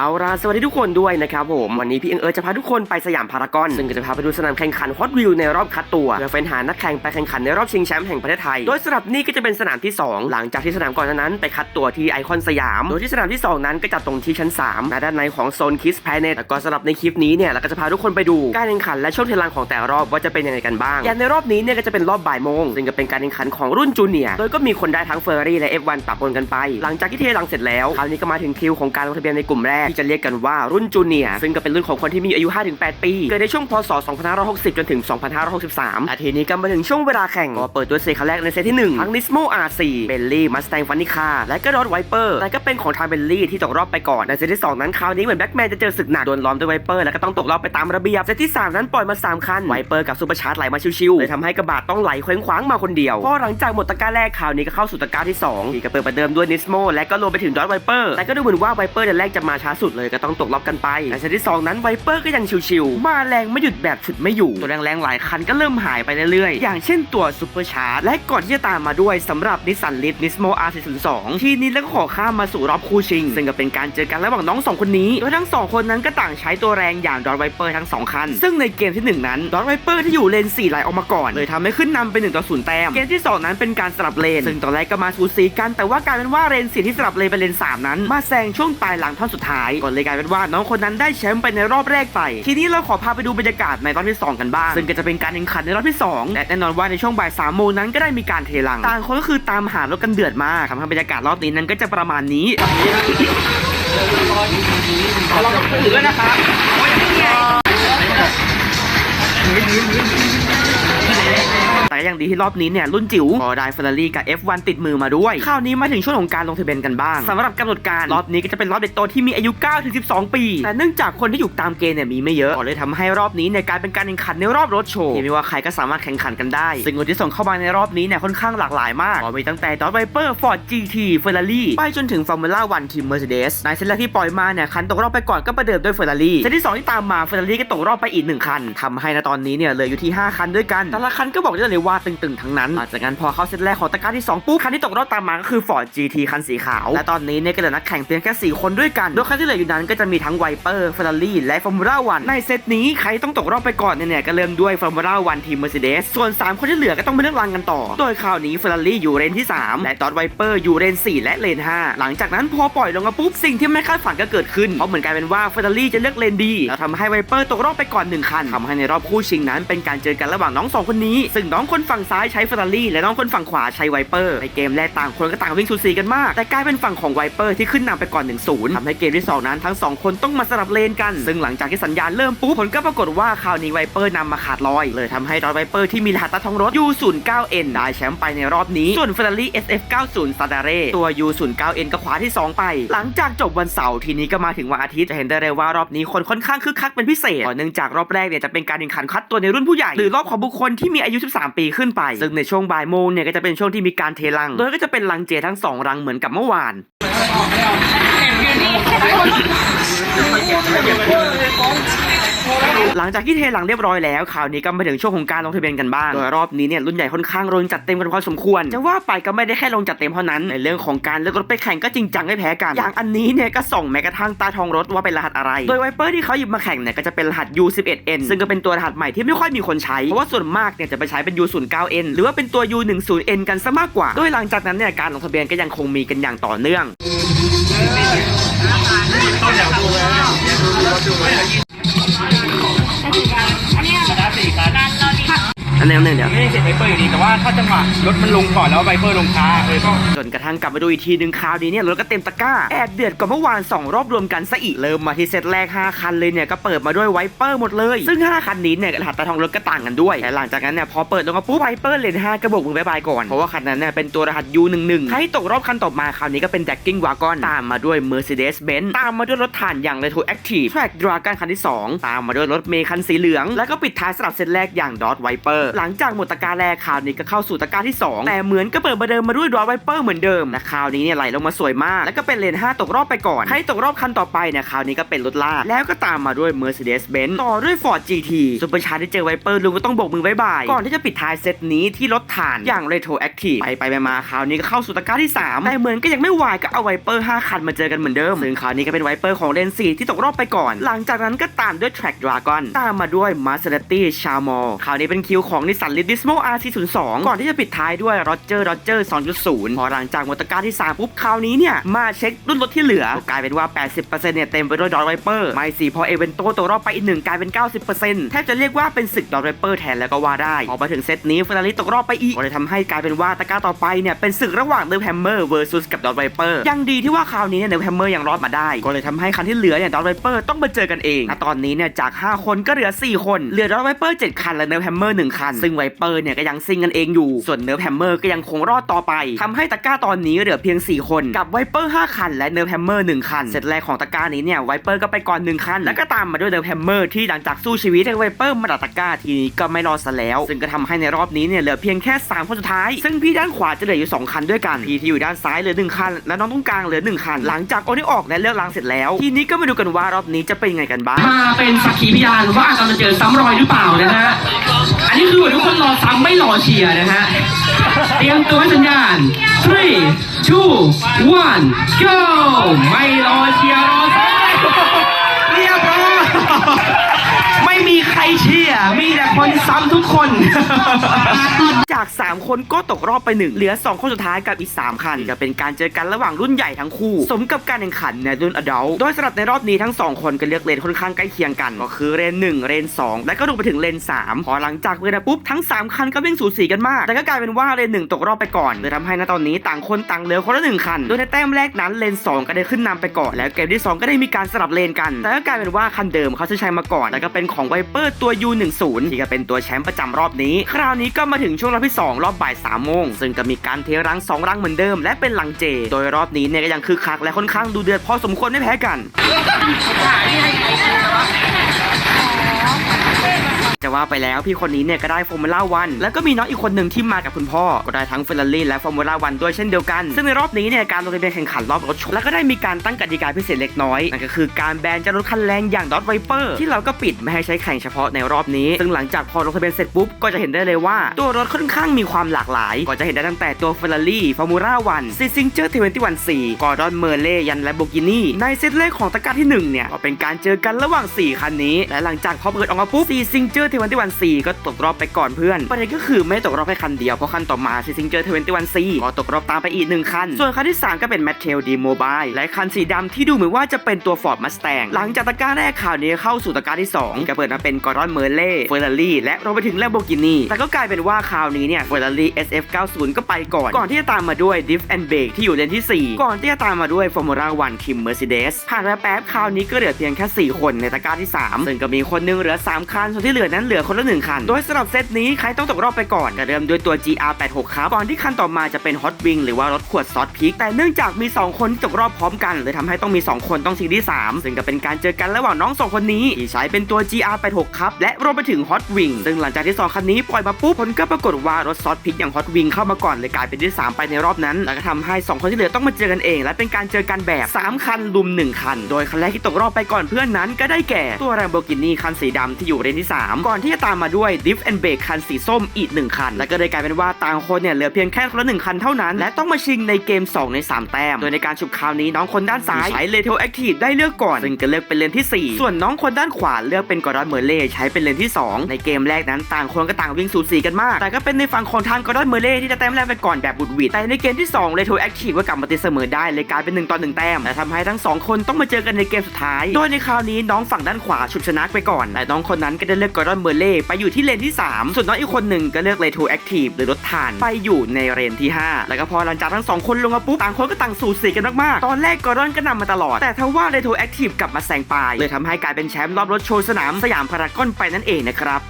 เอาล่ะสวัสดีทุกคนด้วยนะครับผม วันนี้พี่เอิงเอิร์จะพาทุกคนไปสยามพารากอน ซึ่งก็จะพาไปดูสนามแข่งขันฮอตวิวในรอบคัดตัวเพื่อเฟ้นหานักแข่งไปแข่งขันในรอบชิงแชมป์แห่งประเทศไทย โดยสำหรับนี่ก็จะเป็นสนามที่ 2 หลังจากที่สนามก่อนนั้นไปคัดตัวที่ไอคอนสยาม โดยที่สนามที่ 2 นั้นก็จัดตรงที่ชั้น3และด้านในของโซนคิสแพเนตแล้วก็สำหรับในคลิปนี้เนี่ยเราก็จะพาทุกคนไปดูการแข่งขันและช่วงเทลังของแต่รอบว่าจะเป็นยังไงกันบ้าง อย่างในรอบนี้เนี่ยก็จะเป็นรอบบ่ายโมงซึ่งก็เป็นการแข่งขันของรุ่นจูเนียร์โดยก็มีคนได้ทั้งเฟอร์รารี่และ F1 ปะปนกันไป หลังจากที่เทลังเสร็จแล้วคราวนี้ก็มาถึงคิวของการลงทะเบียนในกลุ่มแรกที่จะเรียกกันว่ารุ่นจูเนียร์ซึ่งก็เป็นรุ่นของคนที่มีอายุ 5-8 ปี เกิดในช่วงพศ 2560 จนถึง 2563และทีนี้ก็มาถึงช่วงเวลาแข่งก็เปิดตัวเซตครั้งแรกในเซตที่ 1 ทั้ง Nismo R4 เบลลี่มัสแตงฟันนิคาและก็รถไวเปอร์แต่ก็เป็นของทางเบลลี่ที่ตกรอบไปก่อนในเซตที่ 2 นั้นคราวนี้เหมือนแบ็กแมนจะเจอศึกหนักโดนล้อมด้วยไวเปอร์แล้วก็ต้องตกรอบไปตามระเบียบเซตที่ 3 นั้นปล่อยมา 3 คันไวเปอร์กับซูเปอร์ชาร์จไหลมาชิวๆเลยทำให้กระบะต้องไหลเคว้งคว้างมาคนเดียวพอหลังจากหมดตะกร้าแรกคราวนี้ก็เข้าสู่ตะกร้าที่2ที่ก็เปิดประเดิมด้วย Nismo และก็รวมไปถึงดอทไวเปอร์แต่ก็ดูเหมือนว่าไวเปอร์จะแรกจะมาช้าสุดเลยก็ต้องตกรอบกันไปในเซตที่สองนั้นไวเปอร์ก็ยังชิวๆ มาแรงไม่หยุดแบบฉุดไม่อยู่ ตัวแรงๆหลายคันก็เริ่มหายไปเรื่อยๆ อย่างเช่นตัวซูเปอร์ชาร์จและก่อนที่จะตามมาด้วยสำหรับนิสสันลิฟนิสโม R402 ที่นี้แล้วก็ขอข้ามมาสู่รอบคู่ชิง ซึ่งก็เป็นการเจอกันระหว่างน้องสองคนนี้ โดยทั้งสองคนนั้นก็ต่างใช้ตัวแรงอย่างดอทไวเปอร์ทั้งสองคัน ซึ่งในเกมที่หนึ่งนั้นดอทไวเปอร์ที่อยู่เลน4ไหลออกมาก่อน เลยทำให้ขึ้นนำเป็น1ต่อ0แต้ม เกมที่สองนั้นเป็นการสลับเลน ซึ่งตอนแรกก็มาสูสีกัน แต่ว่ากลายเป็นว่าเลน4ที่สลับเลนเป็นเลน3นั้น มาแซงช่วงปลายหลังท่อนสุดท้ายก่อนเลยกลายเป็นว่าน้องคนนั้นได้แชมป์ไปในรอบแรกไป ทีนี้เราขอพาไปดูบรรยากาศในรอบที่ 2 กันบ้าง ซึ่งก็จะเป็นการแข่งขันในรอบที่ 2 และแน่นอนว่าในช่วงบ่าย3โมงนั้นก็ได้มีการเทลัง ต่างคนก็คือตามหารถกันเดือดมากทำให้บรรยากาศรอบนี้นั้นก็จะประมาณนี้เราต้องถือด้วนะครับ แต่ยังดีที่รอบนี้เนี่ยรุ่นจิ๋วก็ได้เฟอร์รารี่กับ F1 ติดมือมาด้วยคราวนี้มาถึงช่วงของการลงทะเบียนกันบ้างสำหรับกำหนดการรอบนี้ก็จะเป็นรอบเด็กโตที่มีอายุ9ถึง12 ปี แต่เนื่องจากคนที่อยู่ตามเกณฑ์เนี่ยมีไม่เยอะก็เลยทำให้รอบนี้ในยกลารเป็นการแข่งขันในรอบรถโชว์ที่ไม่ว่าใครก็สามารถแข่งขันกันได้ซึ่งคนที่ส่งเข้ามาในรอบนี้เนี่ยค่อนข้างหลากหลายมากก็มีตั้งแต่ดอทไวเปอร์ฟอร์ด GT เฟอร์รารี่ไปจนถึงฟอร์มูล่าวันทีมเมอร์เซเดสในเซตแรกที่ปล่อยมาเนี่ยคันตกรอบไปก่อนก็ประเดิมด้วยเฟอร์รารี่เซตที่สองที่ตามมาเฟอร์รารี่ก็ตกรอบไปอีกหนึ่งคันทำให้ในตอนนี้เนี่ยเหลืออยู่ที่ 5 คันด้วยกันแต่ละคันก็บอกได้เลยว่าตึงๆทั้งนั้นหลังจากนั้นพอเข้าเซตแรกของตะกร้าที่ 2 ปุ๊บคันที่ตกรอบตามมาก็คือ Ford GT คันสีขาว และตอนนี้เนี่ยก็เหลือนักแข่งเพียงแค่ 4 คนด้วยกันโดยคันที่เหลืออยู่นั้นก็จะมีทั้งไวเปอร์เฟอร์รารี่และฟอร์มูล่าวันในเซตนี้ใครต้องตกรอบไปก่อนเนี่ยก็เริ่มด้วยฟอร์มูล่าวันทีมเมอร์เซเดสส่วน 3 คนที่เหลือก็ต้องไปเลือกรังกันต่อ โดยคราวนี้เฟอร์รารี่อยู่เลนที่ 3 และดอทไวเปอร์อยู่เลน 4 และเลน 5 หลังจากนั้นพอปล่อยลงมาปุ๊บสิ่งที่ไม่คาดฝันก็เกิดขึ้นเพราะเหมือนกลายเป็นว่าเฟอร์รารี่จะเลือกเลนดีแล้วทำให้ไวเปอร์ตกรอบไปก่อนหนึ่งคันทำให้ในรอบคู่ชิงนั้นเป็นการเจอกันระหว่างน้องสองคนนี้ซึ่งน้องคนนฝั่งซ้ายใช้เฟอร์รารี่และน้องคนฝั่งขวาใช้ไวเปอร์ในเกมแรกต่างคนก็ต่างวิ่งสูสีกันมาก แต่กลายเป็นฝั่งของไวเปอร์ที่ขึ้นนำไปก่อน1นศูนย์ทำให้เกมที่ 2 นั้นทั้ง 2 คนต้องมาสลับเลนกัน ซึ่งหลังจากที่สัญญาณเริ่มปุ๊บผลก็ปรากฏว่าคราวนี้ไวเปอร์นำมาขาดลอย เลยทำให้ดอทไวเปอร์ที่มีรหัสตาทองรถ U09N ได้แชมป์ไปในรอบนี้ส่วนเฟอร์รารี่ SF90 s a d a r e ตัว U09N ก็ขวาที่ 2 ไป หลังจากจบวันเสาร์ทีนี้ก็มาถึงวันอาทิตย์จะเห็นได้เลยว่ารอบนี้คนค่อนข้างคึกคักเป็นพิเศษเพราะเนื่องจากรอบแรกเนี่ยจะเป็นการแข่งขันคัดตัวในรุ่นผู้ใหญ่หรือรอบของบุคคลที่มีอายุ 13ปีขึ้นไป ซึ่งในช่วงบ่ายโมงเนี่ยก็จะเป็นช่วงที่มีการเทลัง โดยก็จะเป็นลังเจทั้งสองลังเหมือนกับเมื่อวาน หลังจากที่เทหลังเรียบร้อยแล้วข่าวนี้ก็มาถึงช่วงของการลงทะเบียนกันบ้างโดยรอบนี้เนี่ยรุ่นใหญ่ค่อนข้างลงจัดเต็มกันพอสมควร จะว่าไปก็ไม่ได้แค่ลงจัดเต็มเท่านั้น ในเรื่องของการเลือกรถไปแข่งก็จริงจังไม่แพ้กัน อย่างอันนี้เนี่ยก็ส่งแม้กระทั่งตาทองรถว่าเป็นรหัสอะไร โดยไวเปอร์ที่เขาหยิบมาแข่งเนี่ยก็จะเป็นรหัส U11N ซึ่งก็เป็นตัวรหัสใหม่ที่ไม่ค่อยมีคนใช้ เพราะว่าส่วนมากเนี่ยจะไปใช้เป็น U09N หรือว่าเป็นตัว U10N กันซะมากกว่า โดยหลังจากนั้นเนี่ยการลงทะเบียนก็ยังคงมีกันอย่างต่อเนื่องอั Thank you. นนี้อันนี้เดี๋ยวไม่ได้เสร็จไวเปอร์อยู่ดีแต่ว่าถ้าจังหวะรถมันลงก่อนแล้วไวเปอร์ลงช้าเออก็จนกระทั่งกลับมาดูอีกทีหนึ่งคราวนี้เนี่ยรถก็เต็มตะกร้าแอบเดือดกว่าเมื่อวาน 2 รอบรวมกันซะอีกเริ่มมาที่เซตแรก 5 คันเลยเนี่ยก็เปิดมาด้วยไวเปอร์หมดเลย ซึ่ง 5 คันนี้เนี่ยรหัสตาทองรถก็ต่างกันด้วยแต่หลังจากนั้นเนี่ยพอเปิดลงมาปุ๊บไวเปอร์เลน5ก็โบกมือบายบายก่อนเพราะว่าคันนั้นเนี่ยเป็นตัวรหัส U11 ใครตกรอบคันต่อมาคราวนี้ก็เป็นแดกกิ้งวากอนตามมาด้วย Mercedes-Benz ตามมาด้วยรถถ่านอย่าง Retro Active Track Dragon คันที่ 2 ตามมาด้วยรถเมย์คันสีเหลือง แล้วก็ปิดท้ายสำหรับเซตแรกอย่าง Dodge Viper หลังจากหมดตะกร้าแรกคราวนี้ก็เข้าสู่ตะการที่ 2 แต่เหมือนก็เปิดประเดิมมาด้วยดรอไวเปอร์เหมือนเดิมและคราวนี้เนี่ยไหลลงมาสวยมาก แล้วก็เป็นเลน 5 ตกรอบไปก่อน ใครตกรอบคันต่อไปเนี่ยคราวนี้ก็เป็นรถลากแล้วก็ตามมาด้วย Mercedes-Benz ต่อด้วย Ford GT ซุปเปอร์ชาร์ที่เจอไวเปอร์ลุงก็ต้องโบกมือบายบายก่อนที่จะปิดท้ายเซตนี้ที่รถฐานอย่าง Retro Active ไปไปมาๆคราวนี้ก็เข้าสู่ตะการที่ 3 แต่เหมือนก็ยังไม่วายก็เอาไวเปอร์5คันมาเจอกันเหมือนเดิมซึ่งคราวนี้ก็เป็นไวเปอร์ของเลน4ที่ตกรอบไปก่อน หลังจากนั้นก็ตามด้วย Track Dragon ตามมาด้วย Maserati c h a m o คราวนี้เป็นคิวของ Nissan Leadismo R402 ก่อนที่จะปิดท้ายด้วย Roger Roger 2.0 พอหลังจากมดตะกร้าที่ 3 ปุ๊บคราวนี้เนี่ย มาเช็ครุ่นรถที่เหลือกกลายเป็นว่า 80%เนี่ยเต็มไปด้วยดอ t ไวเปอร์ไม่สิพอเอเวนโตตกรอบไปอีกหนึ่งกลายเป็น 90%แทบจะเรียกว่าเป็นศึกดอ t ไวเปอร์แทนแล้วก็ว่าได้ พอมาถึงเซตนี้เฟอร์รารี่ตกรอบไปอีกก็เลยทำให้กลายเป็นว่าตะการต่อไปเนี่ยเป็นศึกระหว่างเดอะแฮมเมอร์ versus กับดอ t ไวเปอร์ยังดีที่ว่าคราวนี้เนี่ยเดอะแฮมเมอร์ยังรอดมาได้ ก็เลยทำให้คันที่เหลือเนี่ยดอ t ไวเปอร์ต้องมาเจอกันเองณตอนนี้เนี่ยจาก 5 คนก็เหลือ 4 คนเหลือดอ t ไวเปอร์7คันและเนิร์ฟแฮมเมอร์1คันซึ่งไวเปอร์เนี่ยก็ยังซิงกันเองอยู่ ส่วนเนิร์ฟแฮมเมอร์ก็ยังคงรอดต่อไปทำให้ตะกร้าตอนนี้เหลือเพียง 4 คน กับไวเปอร์5คัน และเนิร์ฟแฮมเมอร์1คันเซตแรกของตะกร้านี้เนี่ยไวเปอร์ก็ไปก่อน 1 คัน แล้วก็ตามมาด้วยเนิร์ฟแฮมเมอร์ที่หลังจากสู้ชีวิตไวเปอร์มาดักตะกร้าทีนี้ก็ไม่รอดซะแล้ว ซึ่งก็ทำให้ในรอบนี้เนี่ยเหลือเพียงแค่ 3 คนสุดท้าย ซึ่งพี่ด้านขวาจะเหลืออยู่ 2 คันด้วยกัน พี่ที่อยู่ด้านซ้ายเหลือ 1 คัน และน้องตรงกลางเหลือ 1 คัน หลังจากโอนี่ออกและเลือกลางเสร็จแล้ว ทีนี้ก็มาดูกันว่ารอบนี้จะเป็นยังไงกันบ้าง มาเป็นสักขีพยานว่าเราจะเจอซ้ำรอยหรือเปล่านะฮะ อันนี้คือเหมือนทุกคนรอซ้ำไม่รอเชียร์นะฮะ เตรียมตัวให้สัญญาณ three two one go ไม่รอเชียร์รอซ้ำ เชียร์มีแต่คนซ้ำทุกคน จาก 3 คนก็ตกรอบไปหนึ่งเหลือ 2 คนสุดท้ายกับอีก 3 คัน จะเป็นการเจอกันระหว่างรุ่นใหญ่ทั้งคู่ สมกับการแข่งขันในรุ่นอดัลโดยสำหรับในรอบนี้ทั้ง 2 คนก็เลือกเลนค่อนข้างใกล้เคียงกันก็คือเลน1เลน2 และก็ลงไปถึงเลน 3 พอหลังจากเลนปุ๊บทั้ง 3 คันก็วิ่งสูสีกันมาก แต่ก็กลายเป็นว่าเลน1ตกรอบไปก่อนเลยทำให้ณตอนนี้ต่างคนต่างเหลือคนละหนึ่งคัน โดยในแต้มแรกนั้นเลน 2 ก็ได้ขึ้นนำไปก่อนแล้วเกมที่ 2 ก็ได้มีการสลับเลนกัน แต่ก็กลายเป็นว่าคันเดิมเขาจะใช้มาก่อนแล้วก็เป็นของไวเปอร์ตัว U10 ที่ก็เป็นตัวแชมป์ประจำรอบนี้ คราวนี้ก็มาถึงช่วงรอบที่ 2 รอบบ่าย3โมง ซึ่งก็มีการเทรัง2รังเหมือนเดิม และเป็นรังเจ โดยรอบนี้เนี่ยก็ยังคึกคักและค่อนข้างดูเดือดพอสมควรไม่แพ้กัน จะว่าไปแล้วพี่คนนี้เนี่ยก็ได้ฟอร์มูล่าวันแล้วก็มีน้องอีกคนหนึ่งที่มากับคุณพ่อ ก็ได้ทั้งเฟอร์รารี่และฟอร์มูล่าวันด้วยเช่นเดียวกัน ซึ่งในรอบนี้เนี่ยการลงทะเบียนแข่งขันรอบรถชนแล้วก็ได้มีการตั้งกติกาพิเศษเล็กน้อยนั่นก็คือการแบนเจ้ารถคันแรงอย่างดอทไวเปอร์ที่เราก็ปิดไม่ให้ใช้แข่งเฉพาะในรอบนี้ ซึ่งหลังจากพอลงทะเบียนเสร็จปุ๊บก็จะเห็นได้เลยว่า ตัวรถค่อนข้างมีความหลากหลาย ก็จะเห็นได้ตั้งแต่ตัวเฟอร์รารี่ฟอร์มูล่าวันซีซิงเจอร์เทเวนตี้วันสี่กอร์ดอนเมอร์เล่ยันและโบกินี่ในเซตแรกของตะกร้าที่หนึ่งเนี่ยก็เป็นการเจอกันระหว่างสี่คันนี้และหลังจากพอเปิดออกมาปุ๊บซีซิงเจอร์เทเวนตี้วันสี่ก็ตกรอบไปก่อนเพื่อนประเด็นก็คือไม่ตกรอบแค่คันเดียว เพราะคันต่อมาซีซิงเจอร์เทเวนตี้วันซีก็ตกรอบตามไปอีกหนึ่งคัน ส่วนคันที่ 3 ก็เป็นแมทเทลดีโมบายและคันสีดำที่ดูเหมือนว่าจะเป็นตัวฟอร์ดมัสแตงหลังจากตะกร้าแรกข่าวนี้เข้าสู่ตะกร้าที่2ก็เปิดมาเป็นกอร์ดอนเมอร์เล่เฟอร์รารี่และรวมไปถึงแลมโบกินีแต่ก็กลายเป็นว่าคราวนี้เนี่ยเฟอร์รารี่ SF90 ก็ไปก่อนก่อนที่จะตามมาด้วยดิฟแอนเบรกที่อยู่เลนที่ 4 ก่อนที่จะตามมาด้วยฟอร์มูล่าวันทีมเมอร์เซเดสผ่านไปแป๊บคราวนี้ก็เหลือเพียงแค่ 4 คนในตะกร้าที่ 3 ซึ่งก็มีคนนึงเหลือ 3 คันส่วนที่เหลือนั้นเหลือคนละ1คัน โดยสำหรับเซตนี้ใครต้องตกรอบไปก่อนก็เริ่มด้วยตัว GR86 ครับก่อนที่คันต่อมาจะเป็น Hot Wing หรือว่ารถขวดซอสพริก แต่เนื่องจากมี 2 คนที่ตกรอบพร้อมกันเลยทำให้ต้องมี 2 คนต้องชิงที่ 3 ซึ่งก็เป็นการเจอกันระหว่างน้อง 2 คนนี้ที่ใช้เป็นตัว GR86 ครับและรวมไปถึง Hot Wing ซึ่งหลังจากที่ 2 คันนี้ปล่อยมาปุ๊บผลก็ปรากฏว่ารถซอสพริกอย่าง Hot Wing เข้ามาก่อนเลยกลายเป็นที่ 3 ไปในรอบนั้น แล้วก็ทำให้ 2 คนที่เหลือต้องมาเจอกันเอง และเป็นการเจอกันแบบ 3 คันลุม 1 คัน โดยคันแรกที่ตกรอบไปก่อนเพื่อนนั้นก็ได้แก่ตัว Lamborghini คันสีดำที่อยู่เลนที่ 3ก่อนที่จะตามมาด้วย Diff and Brake คันสีส้มอีก 1 คัน แล้วก็เลยกลายเป็นว่าต่างคนเนี่ยเหลือเพียงแค่คนละ1คันเท่านั้น และต้องมาชิงในเกม 2 ใน 3 แต้ม โดยในการฉุบคราวนี้น้องคนด้านซ้ายใช้ Leto Active ได้เลือกก่อนซึ่งก็เลือกเป็นเลนที่ 4 ส่วนน้องคนด้านขวาเลือกเป็นกอร์ดอนเมอร์เล่ใช้เป็นเลนที่ 2 ในเกมแรกนั้นต่างคนก็ต่างวิ่งสูสีกันมาก แต่ก็เป็นในฝั่งของทางกอร์ดอนเมอร์เล่ที่จะแต้มแรกไปก่อนแบบบุดวิดแต่ในเกมที่2 Leto Active ก็กลับมาตีเสมอได้เลยกลายเป็น1ต่อ1แต้มและทำให้ทั้งสองคนต้องมาเจอกันในเกมสุดท้าย โดยในคราวนี้น้องฝั่งด้านขวาฉุบชนะไปก่อนแต่น้องคนนั้นก็ได้เลือกกอร์ดอนเบอร์เล่ไปอยู่ที่เลนที่ 3 ส่วนน้องอีกคนหนึ่งก็เลือกเลโทแอคทีฟหรือรถถ่านไปอยู่ในเลนที่ 5 แล้วก็พอหลังจากทั้งสองคนลงมาปุ๊บต่างคนก็ต่างสูสีกันมากๆ ตอนแรกกอร์ดอนก็นำมาตลอด แต่ทว่าเลโทแอคทีฟกลับมาแซงปลายเลยทำให้กลายเป็นแชมป์รอบรถโชว์สนามสยามพารากอนไปนั่นเองนะครับ